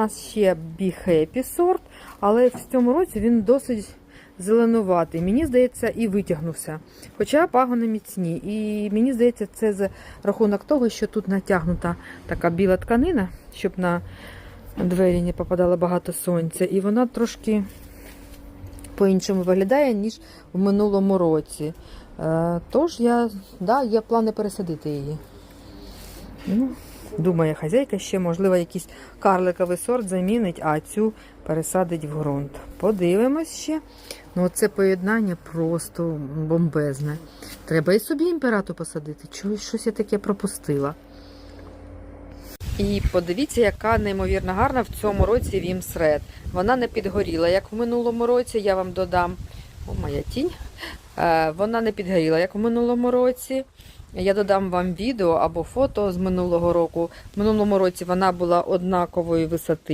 нас ще Happy сорт, але в цьому році він досить зеленуватий. Мені здається, і витягнувся. Хоча пагони міцні. І мені здається, це за рахунок того, що тут натягнута така біла тканина, щоб на двері не попадало багато сонця. І вона трошки по-іншому виглядає, ніж в минулому році. Е, Тож я, да, є плани пересадити її. Ну, думає хазяйка, ще, можливо, якийсь карликовий сорт замінить, а цю пересадить в ґрунт. Подивимось ще. Ну, це поєднання просто бомбезне. Треба і собі імперату посадити. Чогось щось я таке пропустила. І подивіться, яка неймовірно гарна в цьому році Вімсред. Вона не підгоріла, як в минулому році. Я вам додам. О, моя тінь. Е, Вона не підгоріла, як в минулому році. Я додам вам відео або фото з минулого року. В минулому році вона була однакової висоти.